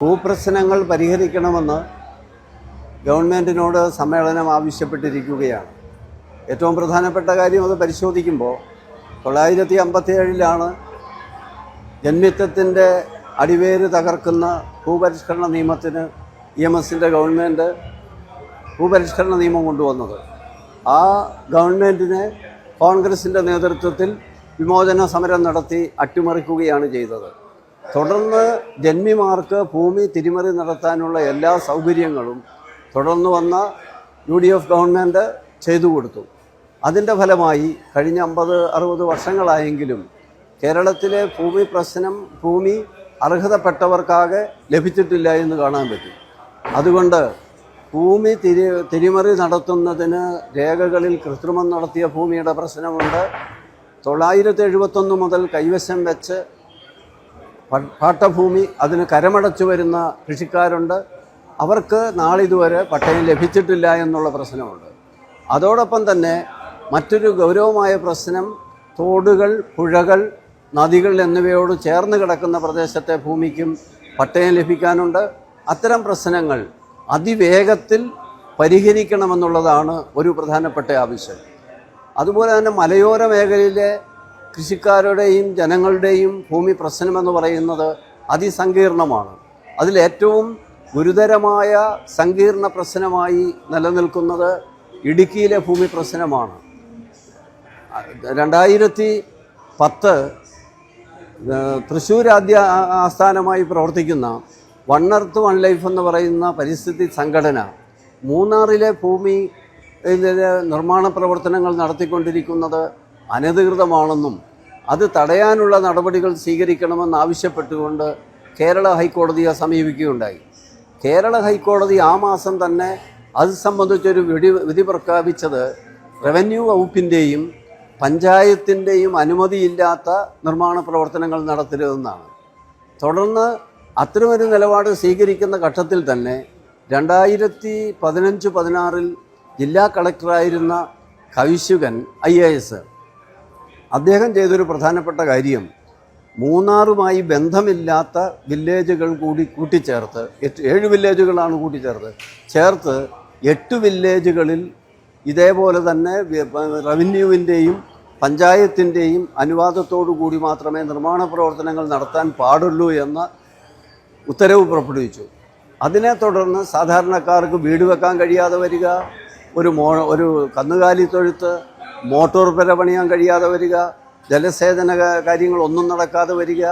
ഭൂപ്രശ്നങ്ങൾ പരിഹരിക്കണമെന്ന് ഗവൺമെന്റിനോട് സമ്മേളനം ആവശ്യപ്പെട്ടിരിക്കുകയാണ്. ഏറ്റവും പ്രധാനപ്പെട്ട കാര്യം അത് പരിശോധിക്കുമ്പോൾ തൊള്ളായിരത്തി അമ്പത്തി ഏഴിലാണ് ജന്മിത്വത്തിന്റെ അടിവേര് തകർക്കുന്ന ഭൂപരിഷ്കരണ നിയമത്തിന് ഇ എം എസിന്റെ ഗവൺമെന്റ് ഭൂപരിഷ്കരണ നിയമം കൊണ്ടുവന്നത്. ആ ഗവൺമെന്റിനെ കോൺഗ്രസിന്റെ നേതൃത്വത്തിൽ വിമോചന സമരം നടത്തി അട്ടിമറിക്കുകയാണ് ചെയ്തത്. തുടർന്ന് ജന്മിമാർക്ക് ഭൂമി തിരിമറി നടത്താനുള്ള എല്ലാ സൗകര്യങ്ങളും തുടർന്ന് വന്ന യു ഡി എഫ് ഗവൺമെന്റ് ചെയ്തു കൊടുത്തു. അതിന്റെ ഫലമായി കഴിഞ്ഞ അമ്പത് അറുപത് വർഷങ്ങളായെങ്കിലും കേരളത്തിലെ ഭൂമി പ്രശ്നം ഭൂമി അർഹതപ്പെട്ടവർക്കാകെ ലഭിച്ചിട്ടില്ല എന്ന് കാണാൻ പറ്റും. അതുകൊണ്ട് ഭൂമി തിരി തിരിമറി നടത്തുന്നതിന് രേഖകളിൽ കൃത്രിമം നടത്തിയ ഭൂമിയുടെ പ്രശ്നമുണ്ട്. തൊള്ളായിരത്തി എഴുപത്തൊന്ന് മുതൽ കൈവശം വെച്ച് പാട്ടഭൂമി അതിന് കരമടച്ചു വരുന്ന കൃഷിക്കാരുണ്ട്. അവർക്ക് നാളിതുവരെ പട്ടയം ലഭിച്ചിട്ടില്ല എന്നുള്ള പ്രശ്നമുണ്ട്. അതോടൊപ്പം തന്നെ മറ്റൊരു ഗൗരവമായ പ്രശ്നം തോടുകൾ പുഴകൾ നദികൾ എന്നിവയോട് ചേർന്ന് കിടക്കുന്ന പ്രദേശത്തെ ഭൂമിക്കും പട്ടയം ലഭിക്കാനുണ്ട്. അത്തരം പ്രശ്നങ്ങൾ അതിവേഗത്തിൽ പരിഹരിക്കണമെന്നുള്ളതാണ് ഒരു പ്രധാനപ്പെട്ട ആവശ്യം. അതുപോലെ തന്നെ മലയോര മേഖലയിലെ കൃഷിക്കാരുടെയും ജനങ്ങളുടെയും ഭൂമി പ്രശ്നമെന്ന് പറയുന്നത് അതിസങ്കീർണമാണ്. അതിലേറ്റവും ഗുരുതരമായ സങ്കീർണ പ്രശ്നമായി നിലനിൽക്കുന്നത് ഇടുക്കിയിലെ ഭൂമി പ്രശ്നമാണ്. രണ്ടായിരത്തി പത്ത് തൃശ്ശൂർ ആദ്യ ആസ്ഥാനമായി പ്രവർത്തിക്കുന്ന വൺ എർത്ത് വൺ ലൈഫ് എന്ന് പറയുന്ന പരിസ്ഥിതി സംഘടന മൂന്നാറിലെ ഭൂമി നിർമ്മാണ പ്രവർത്തനങ്ങൾ നടത്തിക്കൊണ്ടിരിക്കുന്നത് അനധികൃതമാണെന്നും അത് തടയാനുള്ള നടപടികൾ സ്വീകരിക്കണമെന്ന് ആവശ്യപ്പെട്ടുകൊണ്ട് കേരള ഹൈക്കോടതിയെ സമീപിക്കുകയുണ്ടായി. കേരള ഹൈക്കോടതി ആ മാസം തന്നെ അത് സംബന്ധിച്ചൊരു വിധി വിധി പ്രഖ്യാപിച്ചത് റവന്യൂ വകുപ്പിന്റെയും പഞ്ചായത്തിന്റെയും അനുമതിയില്ലാത്ത നിർമ്മാണ പ്രവർത്തനങ്ങൾ നടത്തരുതെന്നാണ്. തുടർന്ന് അത്തരമൊരു നിലപാട് സ്വീകരിക്കുന്ന ഘട്ടത്തിൽ തന്നെ രണ്ടായിരത്തി പതിനഞ്ച് പതിനാറിൽ ജില്ലാ കളക്ടറായിരുന്ന കവിശുകൻ ഐ എ എസ് അദ്ദേഹം ചെയ്തൊരു പ്രധാനപ്പെട്ട കാര്യം മൂന്നാറുമായി ബന്ധമില്ലാത്ത വില്ലേജുകൾ കൂടി കൂട്ടിച്ചേർത്ത് എട്ട് ഏഴ് വില്ലേജുകളാണ് കൂട്ടിച്ചേർത്ത് ചേർത്ത് എട്ട് വില്ലേജുകളിൽ ഇതേപോലെ തന്നെ റവന്യൂവിന്റെയും പഞ്ചായത്തിന്റെയും അനുവാദത്തോടു കൂടി മാത്രമേ നിർമ്മാണ പ്രവർത്തനങ്ങൾ നടത്താൻ പാടുള്ളൂ എന്ന ഉത്തരവ് പുറപ്പെടുവിച്ചു. അതിനെ തുടർന്ന് സാധാരണക്കാർക്ക് വീട് വെക്കാൻ കഴിയാതെ വരിക ഒരു മോ ഒരു കന്നുകാലി തൊഴുത്ത് മോട്ടോർ പെര പണിയാൻ കഴിയാതെ വരിക ജലസേചന കാര്യങ്ങളൊന്നും നടക്കാതെ വരിക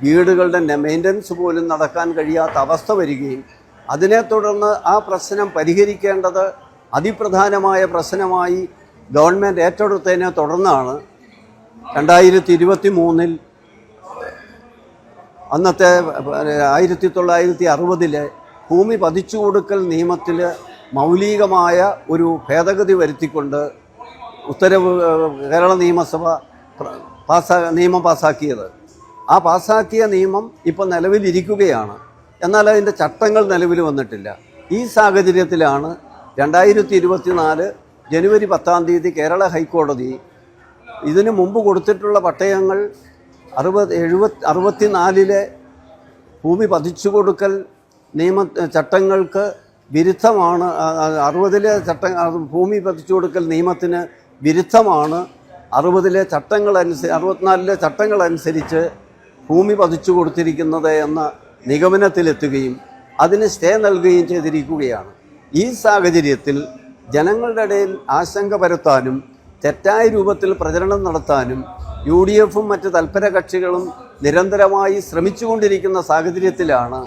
വീടുകളുടെ മെയിന്റനൻസ് പോലും നടക്കാൻ കഴിയാത്ത അവസ്ഥ വരികയും അതിനെ തുടർന്ന് ആ പ്രശ്നം പരിഹരിക്കേണ്ടത് അതിപ്രധാനമായ പ്രശ്നമായി ഗവൺമെന്റ് ഏറ്റെടുത്തതിനെ തുടർന്നാണ് രണ്ടായിരത്തി ഇരുപത്തി മൂന്നിൽ അന്നത്തെ ആയിരത്തി തൊള്ളായിരത്തി അറുപതിലെ ഭൂമി പതിച്ചു കൊടുക്കൽ നിയമത്തിൽ മൗലികമായ ഒരു ഭേദഗതി വരുത്തിക്കൊണ്ട് ഉത്തരവ് കേരള നിയമസഭ പാസ്സാ നിയമം പാസ്സാക്കിയത് ആ പാസ്സാക്കിയ നിയമം ഇപ്പോൾ നിലവിലിരിക്കുകയാണ്. എന്നാൽ അതിന്റെ ചട്ടങ്ങൾ നിലവിൽ വന്നിട്ടില്ല. ഈ സാഹചര്യത്തിലാണ് രണ്ടായിരത്തി ഇരുപത്തിനാല് ജനുവരി പത്താം തീയതി കേരള ഹൈക്കോടതി ഇതിനു മുമ്പ് കൊടുത്തിട്ടുള്ള പട്ടയങ്ങൾ അറുപത് എഴുപത് അറുപത്തിനാലിലെ ഭൂമി പതിച്ചു കൊടുക്കൽ നിയമ ചട്ടങ്ങൾക്ക് വിരുദ്ധമാണ്. അറുപതിലെ ചട്ട ഭൂമി പതിച്ചു കൊടുക്കൽ നിയമത്തിന് വിരുദ്ധമാണ്. അറുപതിലെ ചട്ടങ്ങൾ അനുസരിച്ച് അറുപത്തിനാലിലെ ചട്ടങ്ങൾ അനുസരിച്ച് ഭൂമി പതിച്ചു കൊടുത്തിരിക്കുന്നത് എന്ന നിഗമനത്തിലെത്തുകയും അതിന് സ്റ്റേ നൽകുകയും ചെയ്തിരിക്കുകയാണ്. ഈ സാഹചര്യത്തിൽ ജനങ്ങളുടെ ഇടയിൽ ആശങ്ക പരത്താനും തെറ്റായ രൂപത്തിൽ പ്രചരണം നടത്താനും യു ഡി എഫും മറ്റ് തൽപര കക്ഷികളും നിരന്തരമായി ശ്രമിച്ചുകൊണ്ടിരിക്കുന്ന സാഹചര്യത്തിലാണ്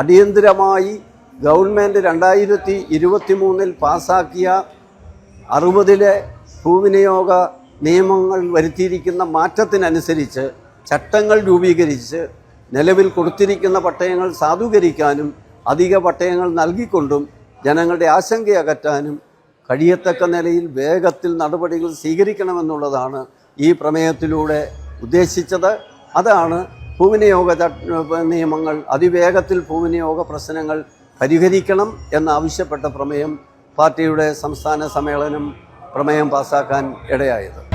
അടിയന്തിരമായി ഗവൺമെന്റ് രണ്ടായിരത്തി ഇരുപത്തി മൂന്നിൽ പാസാക്കിയ അറുപതിലെ ഭൂവിനിയോഗ നിയമങ്ങൾ വരുത്തിയിരിക്കുന്ന മാറ്റത്തിനനുസരിച്ച് ചട്ടങ്ങൾ രൂപീകരിച്ച് നിലവിൽ കൊടുത്തിരിക്കുന്ന പട്ടയങ്ങൾ സാധൂകരിക്കാനും അധിക പട്ടയങ്ങൾ നൽകിക്കൊണ്ടും ജനങ്ങളുടെ ആശങ്ക അകറ്റാനും കഴിയത്തക്ക നിലയിൽ വേഗത്തിൽ നടപടികൾ സ്വീകരിക്കണമെന്നുള്ളതാണ് ഈ പ്രമേയത്തിലൂടെ ഉദ്ദേശിച്ചത്. അതാണ് ഭൂവിനിയോഗ നിയമങ്ങൾ അതിവേഗത്തിൽ ഭൂവിനിയോഗ പ്രശ്നങ്ങൾ പരിഹരിക്കണം എന്നാവശ്യപ്പെട്ട പ്രമേയം. പാർട്ടിയുടെ സംസ്ഥാന സമ്മേളനം പ്രമേയം പാസാക്കാൻ ഇടയായത്.